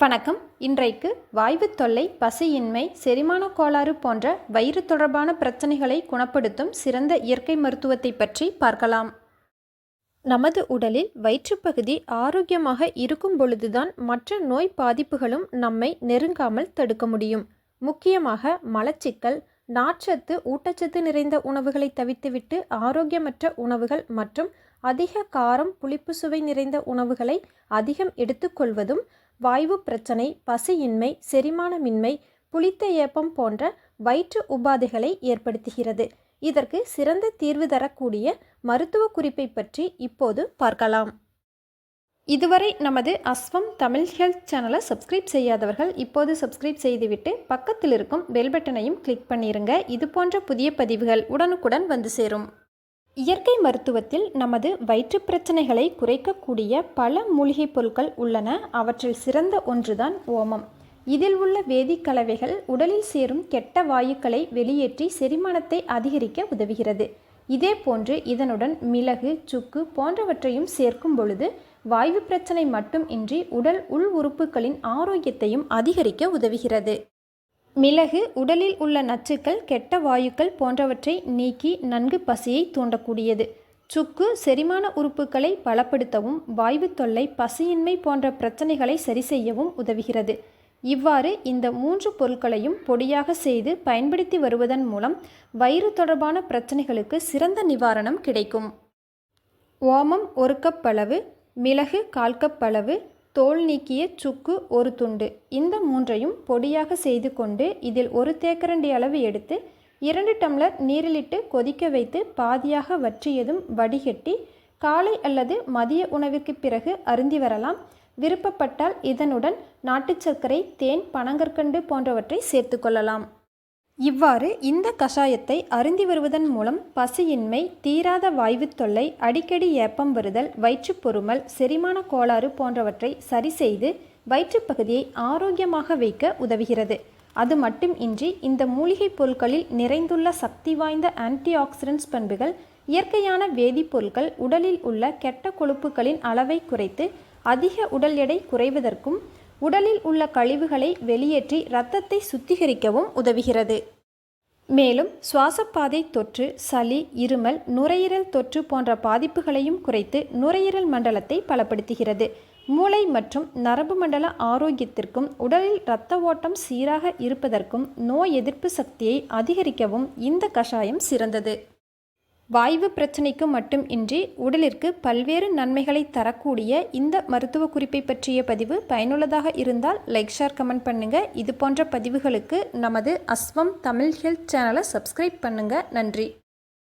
வணக்கம். இன்றைக்கு வாய்வு தொல்லை பசியின்மை செரிமான கோளாறு போன்ற வயிறு தொடர்பான பிரச்சனைகளை குணப்படுத்தும் சிறந்த இயற்கை மருத்துவத்தை பற்றி பார்க்கலாம். நமது உடலில் வயிற்றுப்பகுதி ஆரோக்கியமாக இருக்கும் பொழுதுதான் மற்ற நோய் பாதிப்புகளும் நம்மை நெருங்காமல் தடுக்க முடியும். முக்கியமாக மலச்சிக்கல் நார்ச்சத்து ஊட்டச்சத்து நிறைந்த உணவுகளை தவிர்த்துவிட்டு ஆரோக்கியமற்ற உணவுகள் மற்றும் அதிக காரம் புளிப்பு சுவை நிறைந்த உணவுகளை அதிகம் எடுத்துக்கொள்வதும் வாய்வு பிரச்சனை பசியின்மை செரிமானமின்மை புளித்த ஏப்பம் போன்ற வயிற்று உபாதைகளை ஏற்படுத்துகிறது. இதற்கு சிறந்த தீர்வு தரக்கூடிய மருத்துவ குறிப்பை பற்றி இப்போது பார்க்கலாம். இதுவரை நமது அஸ்வம் தமிழ் ஹெல்த் சேனலை சப்ஸ்கிரைப் செய்யாதவர்கள் இப்போது சப்ஸ்கிரைப் செய்துவிட்டு பக்கத்தில் இருக்கும் பெல் பட்டனையும் கிளிக் பண்ணிருங்க. இது போன்ற புதிய பதிவுகள் உடனுக்குடன் வந்து சேரும். இயற்கை மருத்துவத்தில் நமது வயிற்று பிரச்சனைகளை குறைக்கக்கூடிய பல மூலிகைப் பொருட்கள் உள்ளன. அவற்றில் சிறந்த ஒன்றுதான் ஓமம். இதில் உள்ள வேதிக்கலவைகள் உடலில் சேரும் கெட்ட வாயுக்களை வெளியேற்றி செரிமானத்தை அதிகரிக்க உதவுகிறது. இதே போன்று இதனுடன் மிளகு சுக்கு போன்றவற்றையும் சேர்க்கும் பொழுது வாயு பிரச்சனை மட்டும் இன்றி உடல் உள் உறுப்புகளின் ஆரோக்கியத்தையும் அதிகரிக்க உதவுகிறது. மிளகு உடலில் உள்ள நச்சுக்கள் கெட்ட வாயுக்கள் போன்றவற்றை நீக்கி நன்கு பசியை தூண்டக்கூடியது. சுக்கு செரிமான உறுப்புகளை பலப்படுத்தவும் வாய்வு தொல்லை பசியின்மை போன்ற பிரச்சனைகளை சரி செய்யவும் உதவுகிறது. இவ்வாறு இந்த மூன்று பொருட்களையும் பொடியாக செய்து பயன்படுத்தி வருவதன் மூலம் வயிறு தொடர்பான பிரச்சனைகளுக்கு சிறந்த நிவாரணம் கிடைக்கும். ஓமம் ஒரு கப் அளவு மிளகு கால் கப் அளவு தோல் நீக்கிய சுக்கு ஒரு துண்டு. இந்த மூன்றையும் பொடியாக செய்து கொண்டு இதில் ஒரு தேக்கரண்டி அளவு எடுத்து இரண்டு டம்ளர் நீரிலிட்டு கொதிக்க வைத்து பாதியாக வற்றியதும் வடிகட்டி காலை அல்லது மதிய உணவிற்கு பிறகு அருந்தி வரலாம். விருப்பப்பட்டால் இதனுடன் நாட்டு சர்க்கரை தேன் பனங்கற்கண்டு போன்றவற்றை சேர்த்து கொள்ளலாம். இவ்வாறு இந்த கஷாயத்தை அருந்தி வருவதன் மூலம் பசியின்மை தீராத வாய்வு தொல்லை அடிக்கடி ஏப்பம் வருதல் வயிற்றுப்பொருமல் செரிமான கோளாறு போன்றவற்றை சரி செய்து வயிற்றுப்பகுதியை ஆரோக்கியமாக வைக்க உதவுகிறது. அது மட்டும் இன்றி இந்த மூலிகைப் பொருட்களில் நிறைந்துள்ள சக்தி வாய்ந்த ஆன்டி ஆக்சிடென்ட்ஸ் பண்புகள் இயற்கையான வேதிப்பொருட்கள் உடலில் உள்ள கெட்ட கொழுப்புகளின் அளவை குறைத்து அதிக உடல் எடை குறைவதற்கும் உடலில் உள்ள கழிவுகளை வெளியேற்றி இரத்தத்தை சுத்திகரிக்கவும் உதவுகிறது. மேலும் சுவாசப்பாதை தொற்று சளி இருமல் நுரையீரல் தொற்று போன்ற பாதிப்புகளையும் குறைத்து நுரையீரல் மண்டலத்தை பலப்படுத்துகிறது. மூளை மற்றும் நரம்பு மண்டல ஆரோக்கியத்திற்கும் உடலில் இரத்த ஓட்டம் சீராக இருப்பதற்கும் நோய் எதிர்ப்பு சக்தியை அதிகரிக்கவும் இந்த கஷாயம் சிறந்தது. வாய்வு பிரச்சனைக்கு மட்டும் இன்றி உடலிற்கு பல்வேறு நன்மைகளை தரக்கூடிய இந்த மருத்துவ குறிப்பை பற்றிய பதிவு பயனுள்ளதாக இருந்தால் லைக் ஷேர் கமெண்ட் பண்ணுங்கள் இது போன்ற பதிவுகளுக்கு நமது அஸ்வம் தமிழ் ஹெல்த் சேனலை சப்ஸ்கிரைப் பண்ணுங்கள் நன்றி.